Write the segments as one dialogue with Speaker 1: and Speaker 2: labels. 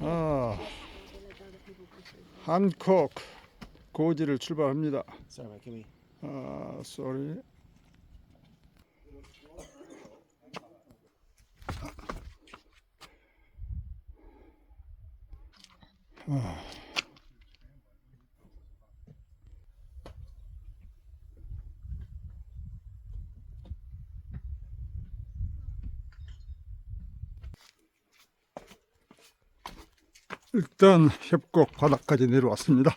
Speaker 1: 아, 한콕 고지를 출발합니다.
Speaker 2: Sorry, can we?
Speaker 1: 아, 일단 협곡 바닥까지 내려왔습니다.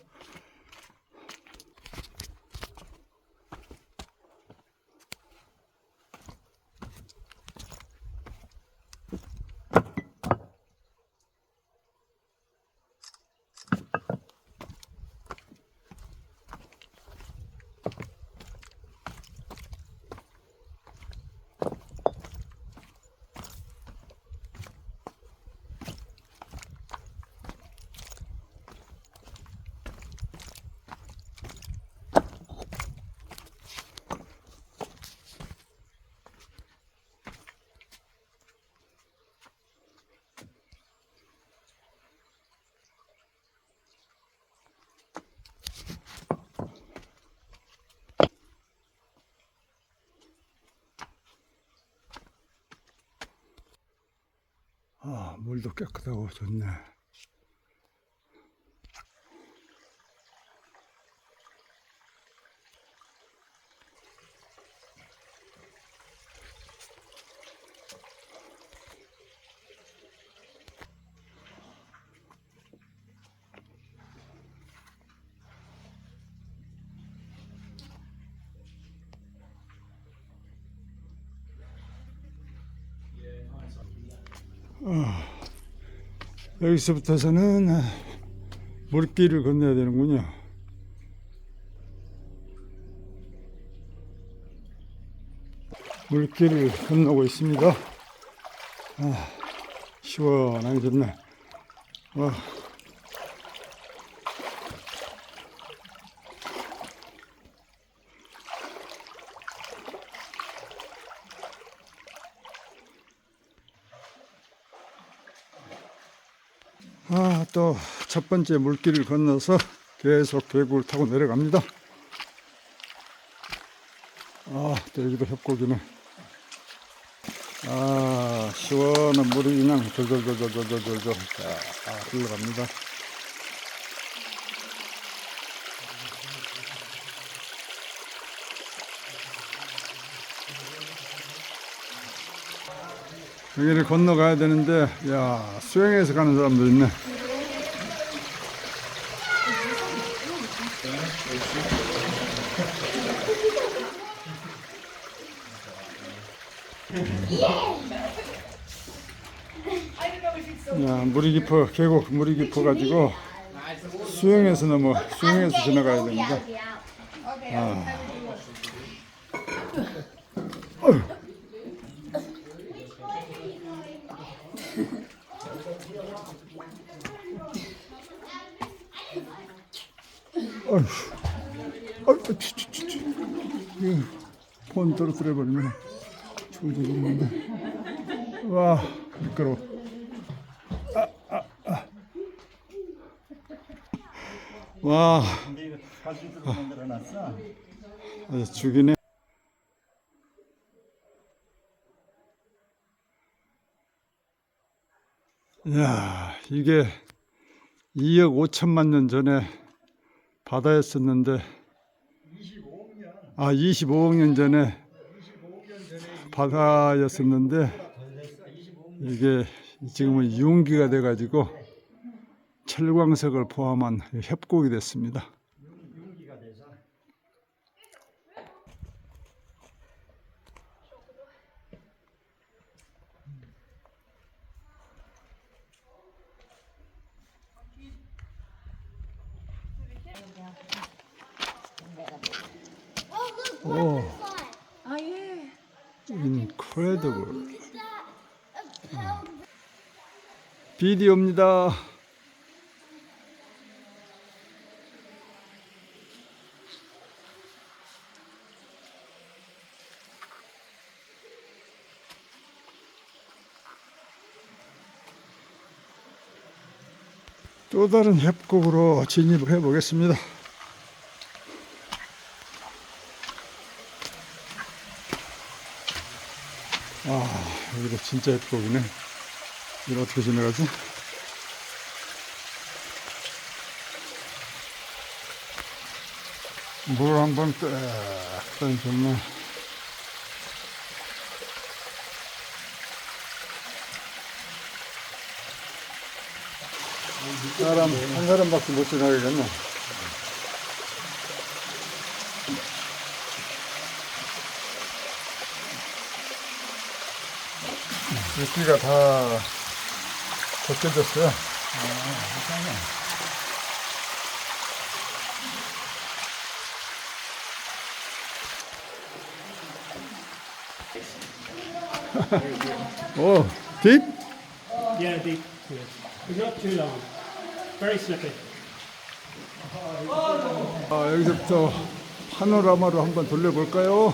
Speaker 1: 아, 물도 깨끗하고 좋네. 여기서부터서는 아, 물길을 건너야 되는군요. 물길을 건너고 있습니다. 아, 시원하게 좋네. 와. 아, 또 첫 번째 물길을 건너서 계속 계곡을 타고 내려갑니다. 아, 또 여기도 협곡이네. 아, 시원한 물이 그냥 졸졸졸졸졸졸졸 자, 아, 흘러갑니다. 여기를 건너가야 되는데, 야, 수영해서 가는 사람도 있네. 야, 물이 깊어, 계곡 물이 깊어 가지고 수영해서 넘어, 수영해서 지나가야 됩니다. 아. 어휴. 어휴, 치, 치, 치, 치. 폰 떨어뜨려 버리면 조져지는데. 와, 미끄러워. 와,
Speaker 2: 근데 이거 발수로 만들어놨어.
Speaker 1: 아주 죽이네. 야, 이게 2억 5천만 년 전에 바다였었는데, 아, 25억 년 전에 바다였었는데, 이게 지금은 유기가 돼가지고 철광석을 포함한 협곡이 됐습니다. 오,
Speaker 3: 아 예.
Speaker 1: incredible. 비디오입니다. 또 다른 협곡으로 진입을 해 보겠습니다. 아, 여기도 진짜 협곡이네. 이걸 어떻게 지나가지? 물 한번 딱 던졌네. 사람, 한 사람밖에 못 지나가겠네. 물기가 다 벗겨졌어요. 오, 딥?
Speaker 4: Yeah, deep. Yes. But not too long. Very slippy.
Speaker 1: 아, 여기서부터 파노라마로 한번 돌려볼까요?